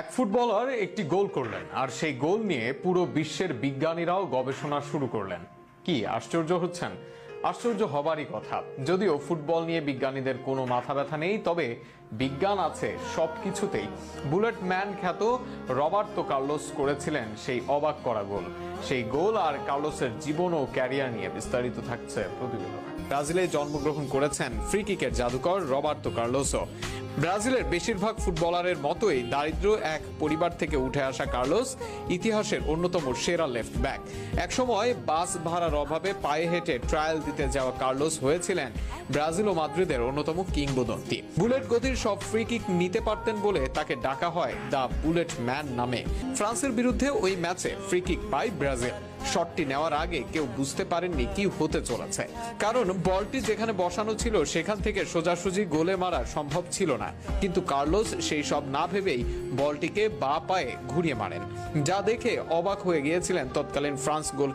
এক ফুটবলার একটি গোল করলেন আর সেই গোল নিয়ে পুরো বিশ্বের বিজ্ঞানীরাও গবেষণা শুরু করলেন। কি আশ্চর্য হচ্ছেন? আশ্চর্য হবারই কথা। যদিও ফুটবল নিয়ে বিজ্ঞানীদের কোনো মাথা ব্যথা নেই, তবে বিজ্ঞান আছে সব কিছুতেই বুলেট ম্যান খ্যাত রবার্তো কার্লোস করেছিলেন সেই অবাক করা গোল। সেই গোল আর কার্লোসের জীবন ও ক্যারিয়ার নিয়ে বিস্তারিত থাকছে প্রতিবেদন। ব্রাজিলে জন্মগ্রহণ করেছেন ফ্রি কিকের জাদুকর রবার্তো কার্লোসও। ব্রাজিলের বেশিরভাগ ফুটবলারের মতোই দারিদ্র এক পরিবার থেকে উঠে আসা কার্লোস ইতিহাসের অন্যতম সেরা লেফট ব্যাক একসময় বাস ভাড়ার অভাবে পায়ে হেঁটে ট্রায়াল দিতে যাওয়া কার্লোস হয়েছিলেন ব্রাজিল ও মাদ্রিদের অন্যতম কিংবদন্তি। বুলেট গতির সব ফ্রি কিক নিতে পারতেন বলে তাকে ডাকা হয় দ্য বুলেট ম্যান নামে। ফ্রান্সের বিরুদ্ধে ওই ম্যাচে ফ্রি কিক পায় ব্রাজিল। শটটি নেওয়ার আগে কেউ বুঝতে পারেননি কি হতে চলেছে। কারণ বলটি যেখানে বসানো ছিল, সেখান থেকে সোজাসুজি গোলে মারা সম্ভব ছিল না। কিন্তু কার্লোস সেই সব না ভেবেই বলটিকে বা পায়ে ঘুরিয়ে মারেন। যা দেখে অবাক হয়ে গিয়েছিলেন তৎকালীন ফ্রান্স গোলকি